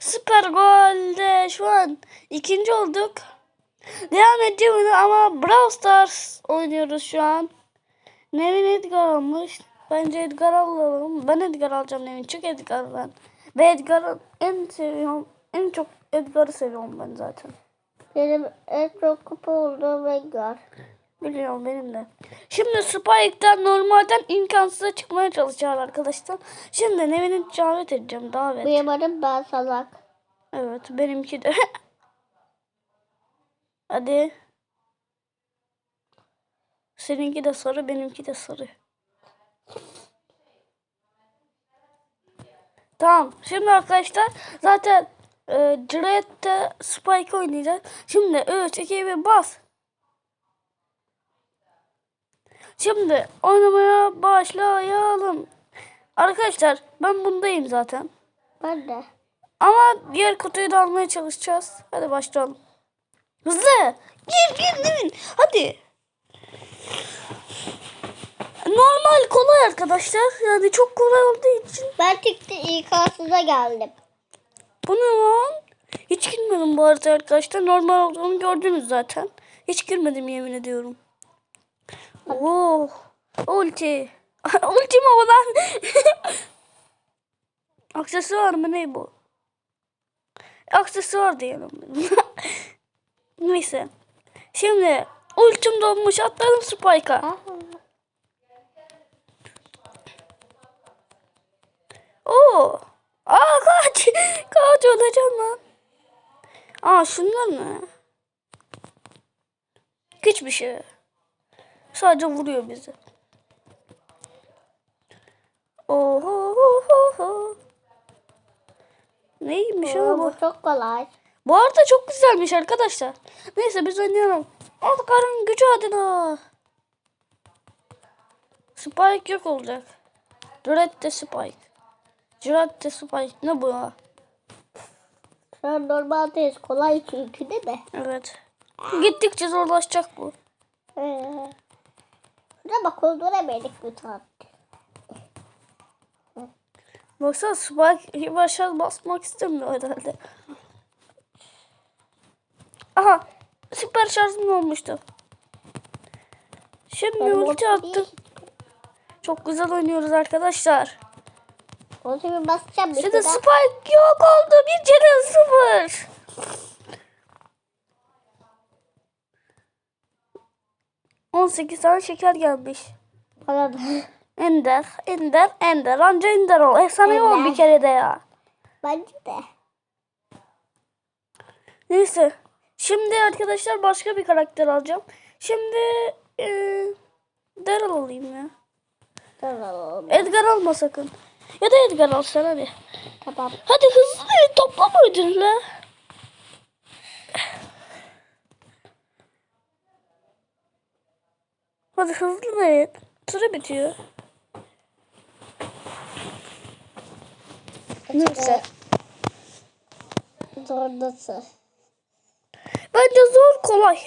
süper golde şu an ikinci olduk. Devam edeceğim ama Brawl Stars oynuyoruz şu an. Nevin Edgar almış. Bence Edgar alalım. Ben Edgar alacağım Nevin. Çık Edgar ben. Ve Edgar'ı en seviyorum. En çok Edgar'ı seviyorum ben zaten. Benim en çok kupa olduğum Edgar. Biliyorum benim de. Şimdi Spike'den normalden imkansıza çıkmaya çalışacağım arkadaşlar. Şimdi Nevin'i davet edeceğim davet. Benim adım ben salak. Evet benimki de. Hadi. Seninki de sarı benimki de sarı. Tamam. Şimdi arkadaşlar zaten e, Jiret'te Spike oynayacağız. Şimdi 3, 2, 1 bas. Şimdi oynamaya başlayalım. Arkadaşlar ben bundayım zaten. Ben de. Ama diğer kutuyu da almaya çalışacağız. Hadi başlayalım. Hızlı. Gir gir Nevin. Hadi. Normal kolay arkadaşlar. Yani çok kolay olduğu için. Ben çıktı ilk aslında geldim. Bu ne lan? Hiç girmedim bu arada arkadaşlar. Normal olduğunu gördünüz zaten. Hiç girmedim yemin ediyorum. Oh. Ulti. Ulti mi o lan? Aksesuar mı ne bu? Aksesuar diyelim. Neyse. Şimdi ultim dolmuş atladım Spike'a. Oo. Aa kaç. Kaç olacağım lan. Aa şunlar ne? Hiçbir şey. Sadece vuruyor bizi. Oho. ho, ho. Neymiş Oo, bu? bu çok kolay. Bu arada çok güzelmiş arkadaşlar. Neyse biz oynayalım. Edgar'ın gücü adına. Spike yok olacak. Red de Spike. Red de Spike. Ne bu ya? An normaldeyiz. Kolay çünkü değil mi? Evet. Gittikçe zorlaşacak bu. Ee, bak öldüremedik bir tane. Baksana Spike başa basmak istemiyor herhalde. Aha. Süper şarjım olmuştu. Şimdi Ben ulti attım. Çok güzel oynuyoruz arkadaşlar. Zaman basacağım Şimdi. Spike yok oldu. Bir canı sıfır. On sekiz tane şeker gelmiş. Da. Ender, Ender, Ender. Anca Ender ol. Efsane ol bir kere de ya. Bence de. Neyse. Şimdi arkadaşlar başka bir karakter alacağım. Şimdi eee Daryl alayım ya. Tamam. Edgar alma sakın. Ya da Edgar al sen hadi. Tamam. Hadi hızlı toplama ödülü. Hadi hızlı verin. Süre bitiyor. Neyse. Zorlasın. Bence zor kolay.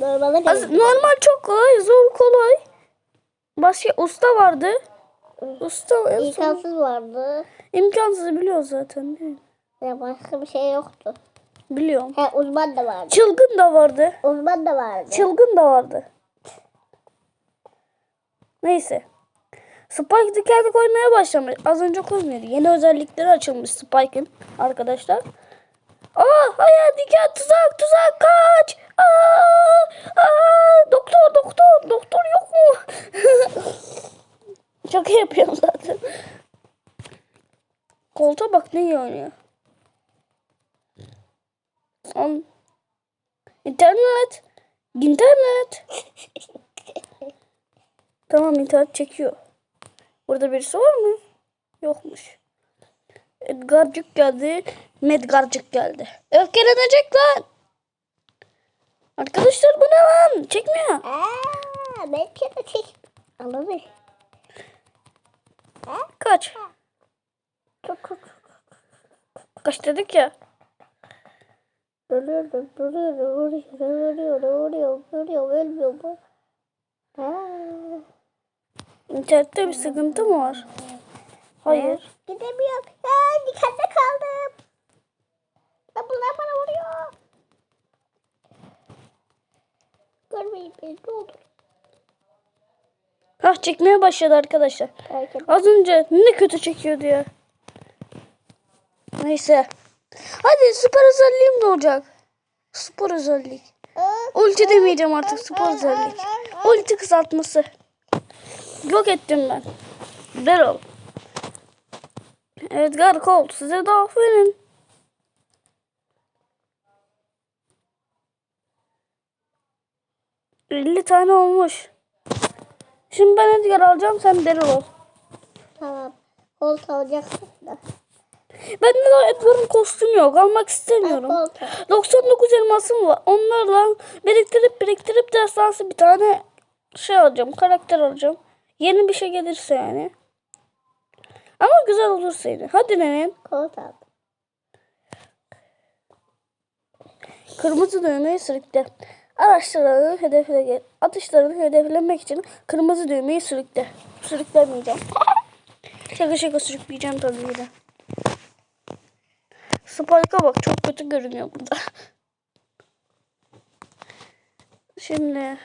Az-. Normal çok kolay, zor kolay. Başka usta vardı. Usta. İmkansız vardı. İmkansız biliyor zaten. değil mi? Ya başka bir şey yoktu. Biliyorum. He uzman da vardı. Çılgın da vardı. Uzman da vardı. Çılgın da vardı. Neyse. Spike dikenli koymaya başlamış. Az önce koymuyordu. Yeni özellikleri açılmış Spike'ın arkadaşlar. Aa hayır diken tuzak tuzak kaç. Aa, aa, doktor doktor doktor yok mu? Şaka yapıyorum zaten. Koltuğa bak ne iyi oynuyor. Al. İnternet. İnternet. tamam internet çekiyor. Burada birisi var mı? Yokmuş. Edgarcık geldi. Medgarcık geldi. Öfkelenecek lan. Arkadaşlar bu ne lan? Çekmiyor. Aa, belki de çek. Anladın. Kaç. Kaç dedik ya. Ölüyorum, ölüyorum, ölüyorum, ölüyorum, ölüyorum, ölüyorum, ölmüyorum. İnternette bir sıkıntı mı var? Hayır. Ee, gidemiyorum. Aa, dikkatli kaldım. Ben bunlar bana vuruyor. Görmeyin beni ne olur. Hah çekmeye başladı arkadaşlar. Belki Az önce ne kötü çekiyordu ya. Neyse. Hadi süper özelliğim de olacak. Spor özellik. Ulti demeyeceğim artık spor özellik. Ulti kısaltması. Yok ettim ben. Daryl. Edgar Colt size de aferin. Elli tane olmuş. Şimdi ben Edgar alacağım sen Daryl ol. Tamam. Kolt alacaksın da. Bende de Edgar'ın kostümü yok. Almak istemiyorum. kolt al. 99 elmasım var. Onlarla biriktirip biriktirip destansı bir tane şey alacağım. Karakter alacağım. Yeni bir şey gelirse yani. Ama güzel olursa yine. Hadi Nevin. Kolt al. Kırmızı düğmeyi sürükle. Araçlarını hedefle atışlarını hedeflemek için kırmızı düğmeyi sürükle. Sürüklemeyeceğim. şaka şaka sürükleyeceğim tabii ki de. Spike'a bak çok kötü görünüyor burada. Şimdi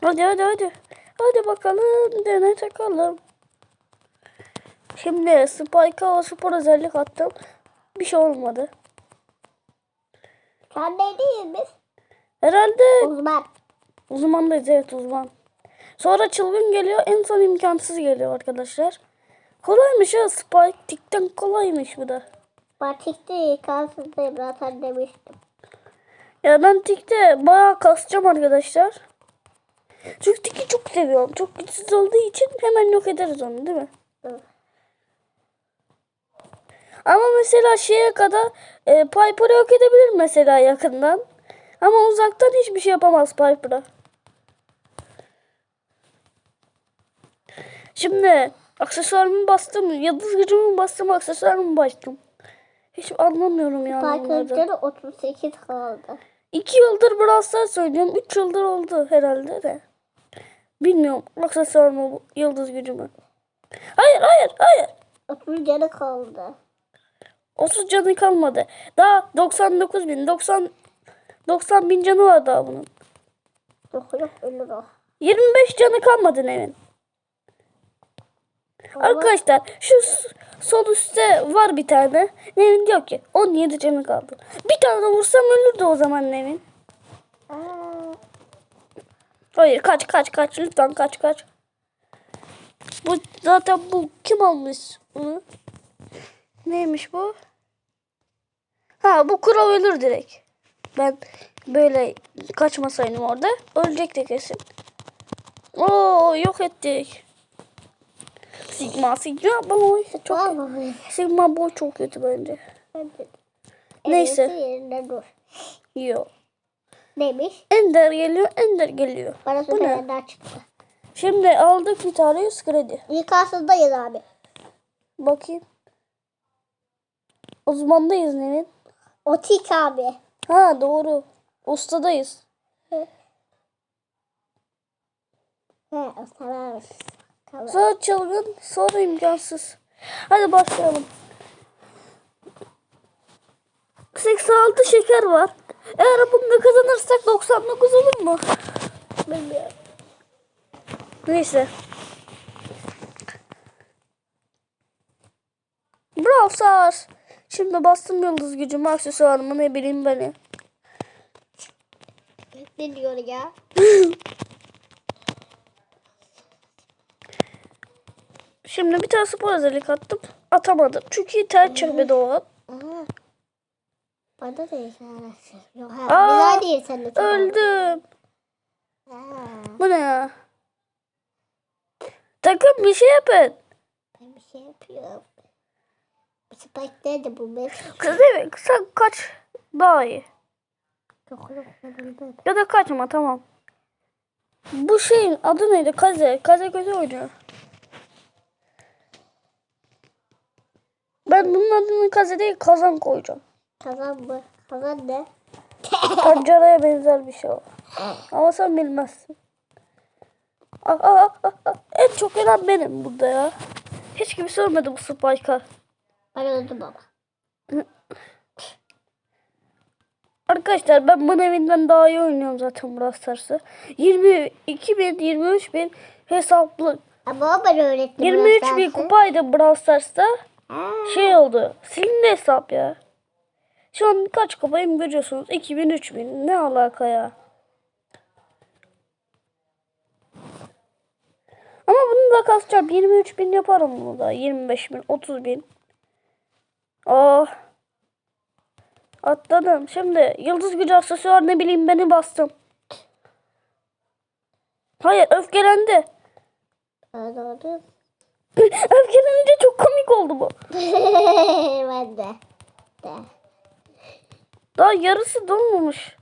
Hadi hadi hadi. Hadi bakalım dene takalım. Şimdi Spike'a o spor özellik attım. Bir şey olmadı. Sen ne değil biz? Herhalde Uzman. uzmandayız evet uzman. Sonra çılgın geliyor en son imkansız geliyor arkadaşlar. Kolaymış ha Spike. Tikten kolaymış bu da. Batikte kalsızdayım zaten demiştim. Ya ben tikte bayağı kasacağım arkadaşlar. Çünkü tiki çok seviyorum. Çok güçsüz olduğu için hemen yok ederiz onu değil mi? Evet. Ama mesela şeye kadar e, Piper'ı yok edebilir mesela yakından. Ama uzaktan hiçbir şey yapamaz Piper'a. Şimdi aksesuarımı bastım, yıldız gücümü bastım, aksesuarımı bastım. Hiç anlamıyorum yani bunları. Parkırcıları 38 kaldı. İki yıldır Brawl Stars oynuyorum. Üç yıldır oldu herhalde de. Bilmiyorum aksesuarımı, bu yıldız gücümü. Hayır, hayır, hayır. 30 canı kaldı. 30 canı kalmadı. Daha 99 bin, 90 90 bin canı var daha bunun. Yok yok ölür o. 25 canı kalmadı Nevin. Arkadaşlar şu sol üstte var bir tane. Nevin diyor ki 17 canı kaldı. Bir tane vursam ölürdü o zaman Nevin. Hayır kaç kaç kaç lütfen kaç kaç. Bu zaten bu kim almış bunu? Neymiş bu? Ha bu kral ölür direkt. Ben böyle kaçmasaydım orada ölecekti kesin. Oo yok ettik. Sigma Sigma boy çok var mı? Sigma boy çok kötü bence. De. Neyse. Yok. Neymiş? Ender geliyor, Ender geliyor. Bana Bu ne? çıktı. Şimdi aldık bir tane 100 kredi. İlk abi. Bakayım. Uzmandayız Nevin. Otik abi. Ha doğru. Ustadayız. He tamam. Tamam. Sonra çılgın, sonra imkansız. Hadi başlayalım. 86 şeker var. Eğer bunu kazanırsak 99 olur mu? Bilmiyorum. Neyse. Brawl Stars. Şimdi bastım yıldız gücümü, aksesuarımı ne bileyim beni. Ne diyor ya? Şimdi bir tane spor özellik attım. Atamadım. Çünkü ter çekmedi o an. Bana da. Aa, Güzel değil sen de. tamam. Öldüm. Bu ne ya? Takım bir şey yapın. ben bir şey yapıyorum. Spike nerede bu ben? Kız evet sen kaç daha iyi. Ya da kaçma tamam. Bu şeyin adı neydi? Kaze. Kaze kötü oynuyor. Ben bunun adını kaze değil kazan koyacağım. Kazan mı? Kazan ne? Pancaraya benzer bir şey o. Ama sen bilmezsin. Aa, aa, aa, aa. En çok ölen benim burada ya. Hiç kimse ölmedi bu Spike'a. Ben öldüm baba. Arkadaşlar ben bu evinden daha iyi oynuyorum zaten Brawl Stars'ı. 22 bin, 23 bin hesaplı. Ama o bana öğretti. 23 Brawl bin kupaydı Brawl Stars'ta. Şey oldu. Silindi hesap ya. Şu an kaç kupayım görüyorsunuz. 2000, 3000. Ne alaka ya? Ama bunu da kasacağım. 23 bin yaparım bunu da. 25 bin, 30 bin. Oh. Atladım. Şimdi yıldız gücü aksesuar ne bileyim beni bastım. Hayır öfkelendi. Anladım. Öfkelenince çok komik oldu bu. ben de. de. Daha yarısı dolmamış.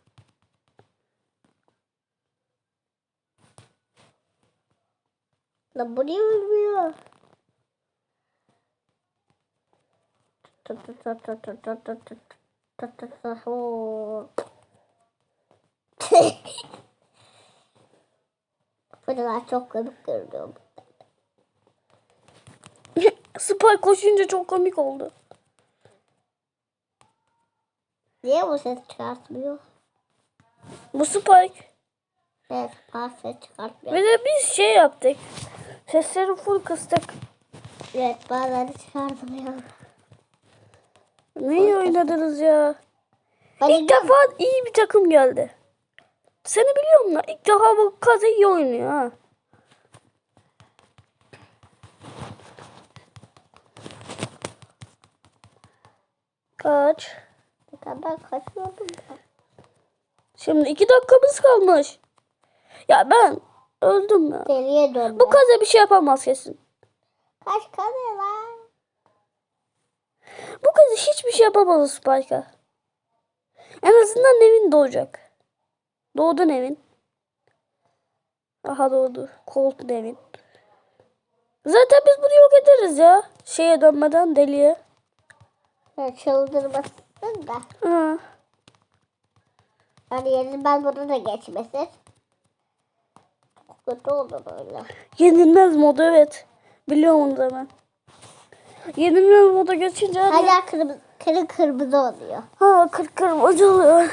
Lan bu niye ölmüyor? Oo. Buralar çok komik görünüyor. Spike koşunca çok komik oldu. Niye bu ses çıkartmıyor? Bu Spike. Evet, ses çıkartmıyor. Ve de biz şey yaptık. Sesleri full kıstık. Evet, bazen çıkartmıyor. Neyi oynadınız ya? Hadi İlk defa iyi bir takım geldi. Seni biliyorum da ilk defa bu kız iyi oynuyor ha. Kaç? Ne kadar kaçıyordum ben. Şimdi iki dakikamız kalmış. Ya ben öldüm ya. Deliye döndüm. Bu kaza bir şey yapamaz kesin. Kaç kare lan? Bu kız hiçbir şey yapamaz Spike'a. En azından Nevin doğacak. Doğdu Nevin. Aha doğdu. Colt Nevin. Zaten biz bunu yok ederiz ya. Şeye dönmeden deliye. Ya çıldırmasın da. Ha. Hani yerine ben bunu da geçmesin. Çok kötü oldu böyle. Yenilmez modu evet. Biliyorum onu da ben. Yenilmez moda geçince hani- Hala kırmızı, kırı kırmızı oluyor. ha kırk kırmızı oluyor.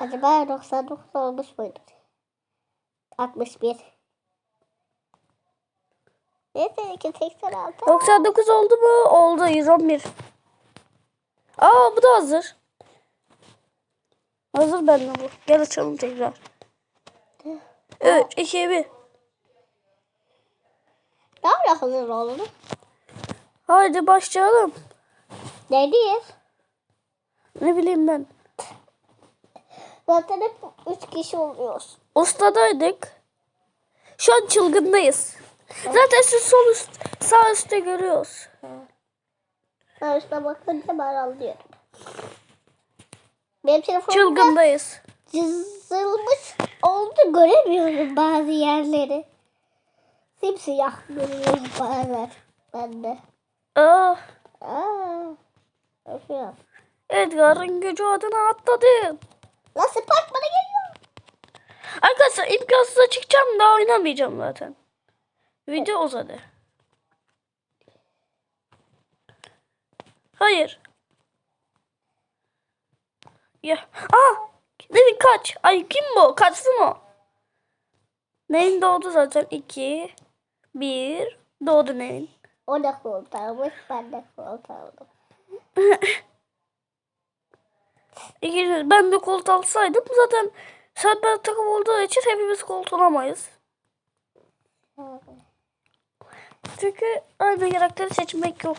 Acaba 99 olmuş muydu? 61. Neyse 286. 99 oldu mu? Oldu 111. Aa bu da hazır. Hazır bende bu. Gel açalım tekrar. 3, 2, 1. Ne öyle hazır oldu? Haydi başlayalım. Neredeyiz? Ne bileyim ben. Zaten hep 3 kişi oluyoruz. Ustadaydık. Şu an çılgındayız. Zaten siz sol üst, sağ üstte görüyoruz. Ben üstüne bakınca ben anlıyorum. Benim telefonumda Çılgındayız. çizilmiş oldu göremiyorum bazı yerleri. Simsiyah görüyorum bazen. Ben de. Aa, Aa, bakıyorum. Edgar'ın gücü adına atladım. Nasıl park bana geliyor? Arkadaşlar imkansıza çıkacağım daha oynamayacağım zaten. Video uzadı. Hayır. Ya. Aa! Nevin kaç. Ay kim bu? Kaçsın o. Nevin doğdu zaten. 2 1 Doğdu Nevin. O da kurtarmış, ben de kurtardım. İkiniz ben de kolt alsaydım zaten sen ben takım olduğu için hepimiz kolt olamayız. Çünkü aynı karakteri seçmek yok.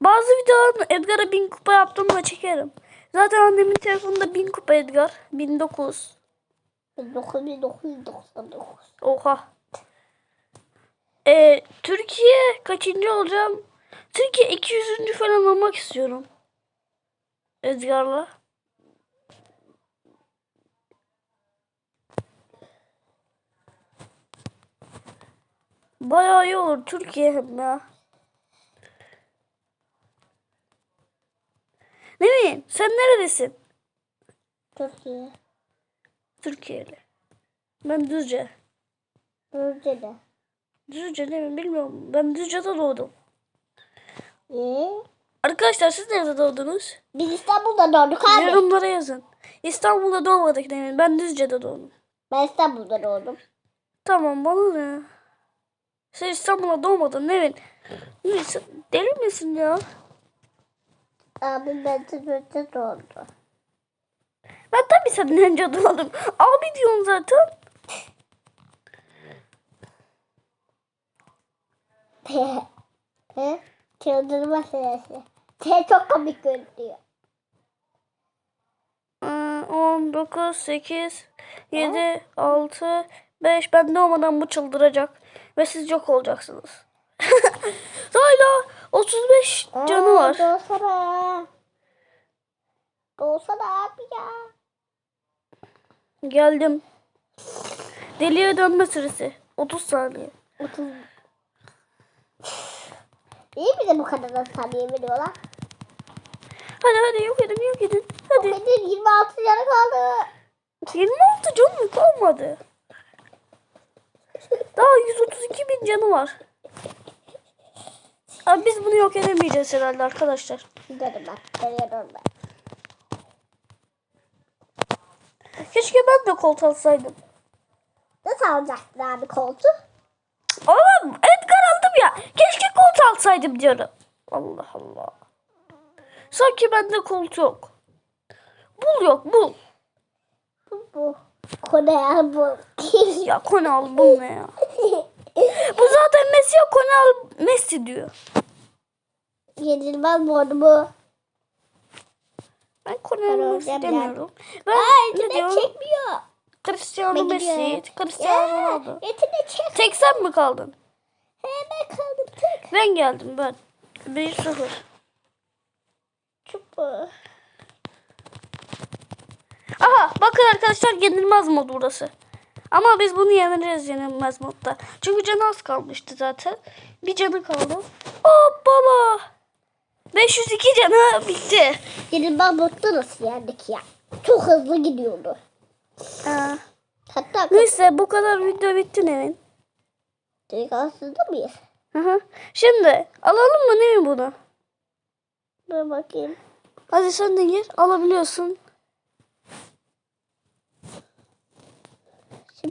Bazı videolarını Edgar'a 1000 kupa yaptığımda çekerim. Zaten annemin telefonunda 1000 kupa Edgar. 1009. 9999. Oha. Ee, Türkiye kaçıncı olacağım? Türkiye 200. falan olmak istiyorum. Edgar'la. Bayağı iyi olur Türkiye hem ya. Ne bileyim sen neredesin? Türkiye. Türkiye'li. Ben Düzce. Önce de. Düzce değil mi bilmiyorum. Ben Düzce'de doğdum. Ee, Arkadaşlar siz nerede doğdunuz? biz İstanbul'da doğduk abi. Yorumlara yazın. İstanbul'da doğmadık demin. Ben Düzce'de doğdum. Ben İstanbul'da doğdum. Tamam bana ne? Sen İstanbul'a doğmadın Nevin. Sen deli misin ya? Abi ben Tüzürt'te doğdum. Ben tabii senden önce doğdum. Abi diyorsun zaten. He? Çıldırma sırası. Şey çok komik görünüyor. Ee, 10, 9, 8, 7, 6, 5. Ben doğmadan bu çıldıracak. Ve siz yok olacaksınız. Hala 35 canı var. Doğsana. Doğsana abi ya. Geldim. Deliye dönme süresi. 30 saniye. Otuz. İyi mi de bu kadar da saniye veriyorlar? Hadi hadi yok edin yok edin. Hadi. Benim 26 canı kaldı. 26 canı kalmadı. Daha 132 bin canı var. Abi biz bunu yok edemeyeceğiz herhalde arkadaşlar. Gidelim ben. Geliyorum ben. Keşke ben de kolt alsaydım. Nasıl alacaktın abi koltuğu? Oğlum Edgar aldım ya. Keşke kolt alsaydım diyorum. Allah Allah. Sanki bende kolt yok. Bul yok bul. Bu. Kone ya bu. Ya konu al bul ne ya. Zaten Messi ya konu al Messi diyor. Yenilmez modu bu. Ben konu Ben almak olacağım istemiyorum. Ben Aa ne diyorum? çekmiyor. Cristiano Ben Messi, gidiyorum. Cristiano Ya, Ronaldo. internet çek. Tek sen mi kaldın? Hemen kaldım tek. Ben geldim ben. 1-0. Çupu. Aha bakın arkadaşlar yenilmez mod burası. Ama biz bunu yeneriz yenilmez modda. Çünkü canı az kalmıştı zaten. Bir canı kaldı. Hoppala. 502 canı bitti. Yenilmez modda nasıl yendik ya? Çok hızlı gidiyordu. Ee, Hatta neyse bu kadar video bitti Nevin. Duygunsuzda mıyız? Hı hı. Şimdi alalım mı Nevin bunu? Dur bakayım. Hadi sen de gir. Alabiliyorsun.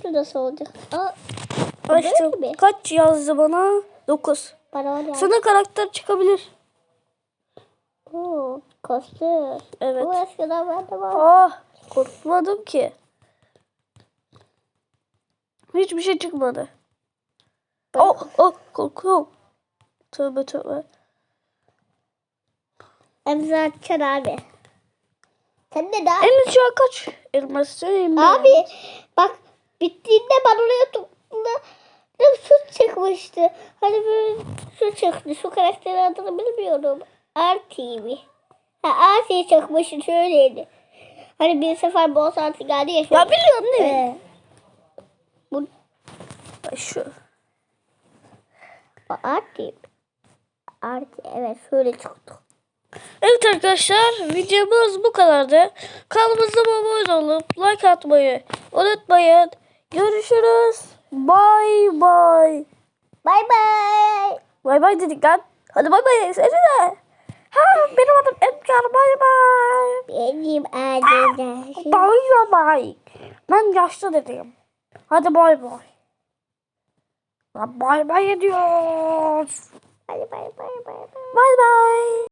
Nasıl olacak? Aa, Açtım. Kaç yazdı bana? 9. bana var ya. Sana karakter çıkabilir. Oo, kostüm. Evet. Bu eskiden bende var. Ah korkmadım ki. Hiçbir şey çıkmadı. Oh oh korkuyorum. Tövbe tövbe. Emza açacaksın abi. Sen de daha... En şu kaç elmas söyleyeyim mi? Abi bak bittiğinde bana oraya topla su çıkmıştı. Hani böyle su çıktı. Su karakterin adını bilmiyorum. RTV. Ha RTV çıkmıştı şöyleydi. Hani bir sefer bol saati geldi ya. Ya biliyorum değil mi? Ee, bu Şu. o RTV. RTV evet şöyle çıktı. Evet arkadaşlar videomuz bu kadardı. Kanalımıza abone olup like atmayı unutmayın. Görüşürüz. Bye bye. Bay bay. Bay bay dedik lan. Hadi bay bay. Seni de. Ha benim adım Edgar. Bay bay. Benim adım Bay bay. Ben yaşlı dedim. Hadi bay bay. Bay bay ediyoruz. Bay bay bay bay bay. Bay bay.